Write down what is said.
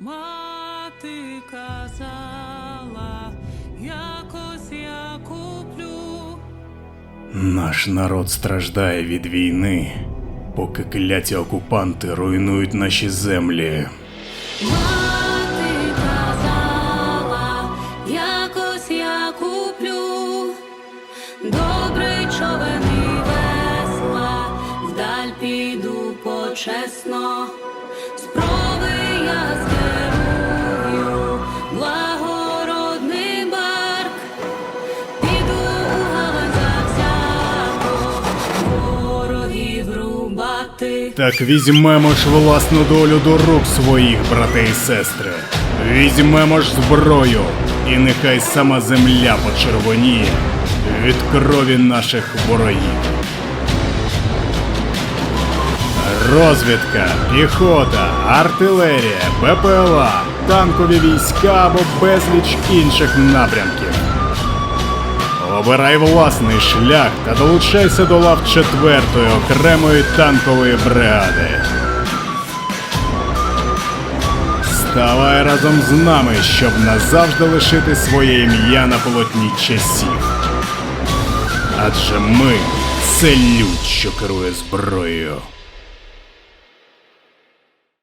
Мати казала, якось я куплю. Наш народ страждає від війни, поки кляті окупанти руйнують наші землі. Мати казала, якось я куплю. Добрий човен і весла, вдаль піду почесно. Спроби я рубати. Так візьмемо ж власну долю до рук своїх, брати і сестри. Візьмемо ж зброю, і нехай сама земля почервоніє від крові наших ворогів. Розвідка, піхота, артилерія, БПЛА, танкові війська або безліч інших напрямків. Обирай власний шлях та долучайся до лав 4-ї окремої танкової бригади. Ставай разом з нами, щоб назавжди лишити своє ім'я на полотні часів. Адже ми це лють, що керує зброєю.